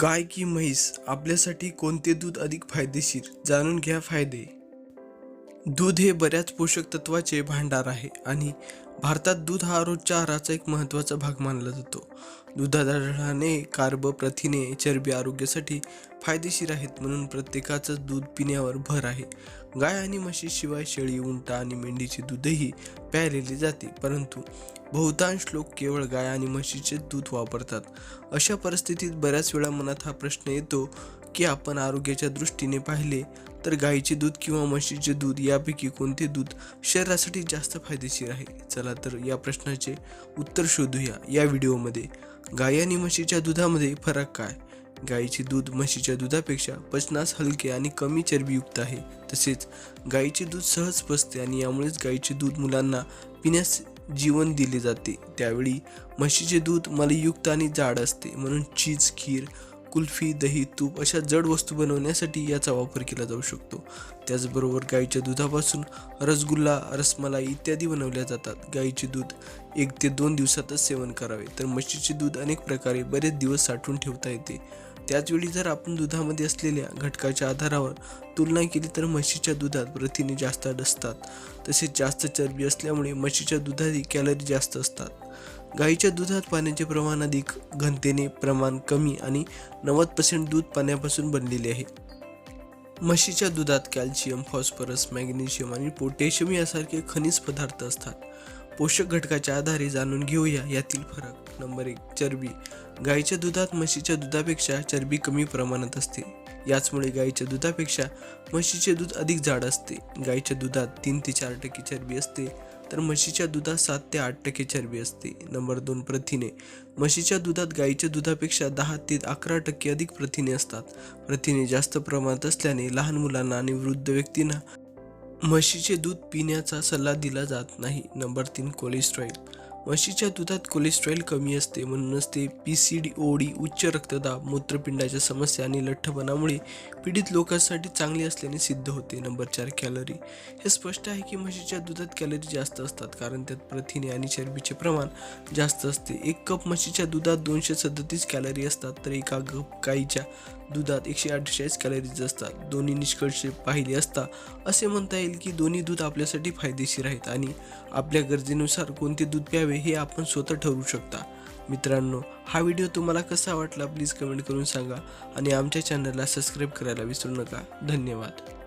गाय की म्हैस आपल्यासाठी कोणते दूध अधिक फायदेशीर? जाणून घ्या फायदे. दूध हे बऱ्याच पोषक तत्वाचे भांडार आहे आणि भारतात दूध हा रोजच्या आहाराचा एक महत्त्वाचा भाग मानला जातो. दुधात आढळणारे कार्ब प्रथिने चरबी आरोग्यासाठी फायदेशीर आहेत म्हणून प्रत्येकाचं दूध पिण्यावर भर आहे. गाय आणि म्हशीशिवाय शेळी उंट आणि मेंढीचे दूधही प्यायलेले जाते परंतु बहुतांश लोक केवळ गाय आणि म्हशीचे दूध वापरतात. अशा परिस्थितीत बऱ्याच वेळा मनात हा प्रश्न येतो की आपण आरोग्याच्या दृष्टीने पाहिले तर गाईचे दूध किंवा म्हशीचे दूध यापैकी कोणते दूध शरीरासाठी जास्त फायदेशीर आहे? चला तर या प्रश्नाचे उत्तर शोधूया या व्हिडिओमध्ये. गाई आणि म्हशीच्या दुधामध्ये फरक काय? गाईचे दूध म्हशीच्या दुधापेक्षा पचनास हलके आणि कमी चरबीयुक्त आहे. तसेच गाईचे दूध सहज पचते आणि यामुळेच गाईचे दूध मुलांना पिण्यास जीवन दिले जाते. त्यावेळी म्हशीचे दूध मलयुक्त आणि जाड असते. म्हणून चीज खीर कुल्फी दही तूप अशा जड वस्तू बनवण्यासाठी याचा वापर केला जाऊ शकतो. त्याचबरोबर गाईच्या दुधापासून रसगुल्ला रसमलाई इत्यादी बनवल्या जातात. गाईचे दूध एक ते दोन दिवसातच सेवन करावे तर म्हशीचे दूध अनेक प्रकारे बरेच दिवस साठवून ठेवता येते. त्याचवेळी जर आपण दुधामध्ये असलेल्या घटकाच्या आधारावर तुलना केली तर म्हशीच्या दुधात प्रथिने जास्त असतात. तसेच जास्त चरबी असल्यामुळे म्हशीच्या दुधातही कॅलरी जास्त असतात. गाईच्या दुधात पाण्याचे प्रमाण अधिक घनतेने प्रमाण कमी आणि नव्वद पर्सेंट दूध पाण्यापासून बनलेले आहे. म्हशीच्या दुधात कॅल्शियम फॉस्फरस मॅग्नेशियम आणि पोटॅशियम यासारखे खनिज पदार्थ असतात. पोषक घटकाच्या आधारे जाणून घेऊया यातील फरक. नंबर एक चरबी. गाईच्या दुधात म्हशीच्या दुधापेक्षा चरबी कमी प्रमाणात असते. याचमुळे गाईच्या दुधापेक्षा म्हशीचे दूध अधिक जाड असते. गाईच्या दुधात तीन ते चार टक्के चरबी असते. तर म्हशीच्या दुधात सात ते आठ टक्के चरबी असते. नंबर दोन प्रथिने. म्हशीच्या दुधात गाईच्या दुधापेक्षा दहा ते अकरा टक्के अधिक प्रथिने असतात. प्रथिने जास्त प्रमाणात असल्याने लहान मुलांना आणि वृद्ध व्यक्तींना म्हशीचे दूध पिण्याचा सल्ला दिला जात नाही. नंबर तीन कोलेस्ट्रॉल. म्हशीच्या दुधात कोलेस्ट्रॉल कमी असते म्हणूनच ते पी सी डी ओ डी उच्च रक्तदाब मूत्रपिंडाच्या समस्या आणि लठ्ठपणामुळे पीडित लोकांसाठी चांगले असल्याने सिद्ध होते. नंबर चार कॅलरी हे स्पष्ट आहे की म्हशीच्या दुधात कॅलरी जास्त असतात कारण त्यात प्रथिने आणि चरबीचे प्रमाण जास्त असते. एक कप म्हशीच्या दुधात दोनशे सदतीस कॅलरी असतात तर एका कप गाईच्या दुधात एकशे अठ्ठेचाळीस कॅलरीज असतात. दोन्ही निष्कर्ष पाहिले असता असे म्हणता येईल की दोन्ही दूध आपल्यासाठी फायदेशीर आहेत आणि आपल्या गरजेनुसार कोणते दूध प्यावे हे आपण स्वतः ठरवू शकता. मित्रांनो हा व्हिडिओ तुम्हाला कसा वाटला प्लीज कमेंट करून सांगा आणि आमच्या चॅनलला सबस्क्राईब करायला विसरू नका. धन्यवाद.